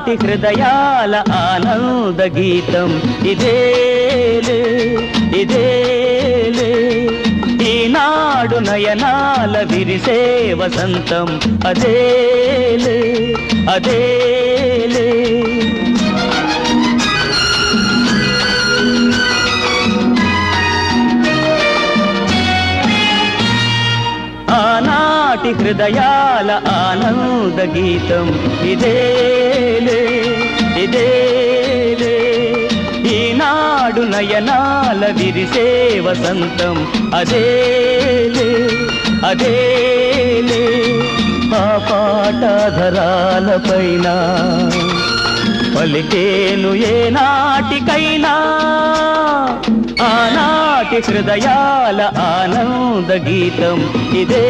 నాటి హృదయాల ఆనంద గీతం. ఇదేలే ఇదేలే ఈనాడు నయనాల విరిసే వసంతం. అదేలే అదేలే ఆనాటి హృదయాల ఆనంద గీతం. ఇదే ఇదేలే ఈనాడు నయనాల విరిసే వసంతం అదేలే అదేలే. ఆ పాటధరాల పైన పలికేను ఏ నాటికైనా ఆనాటి హృదయాల ఆనంద గీతం ఇదే.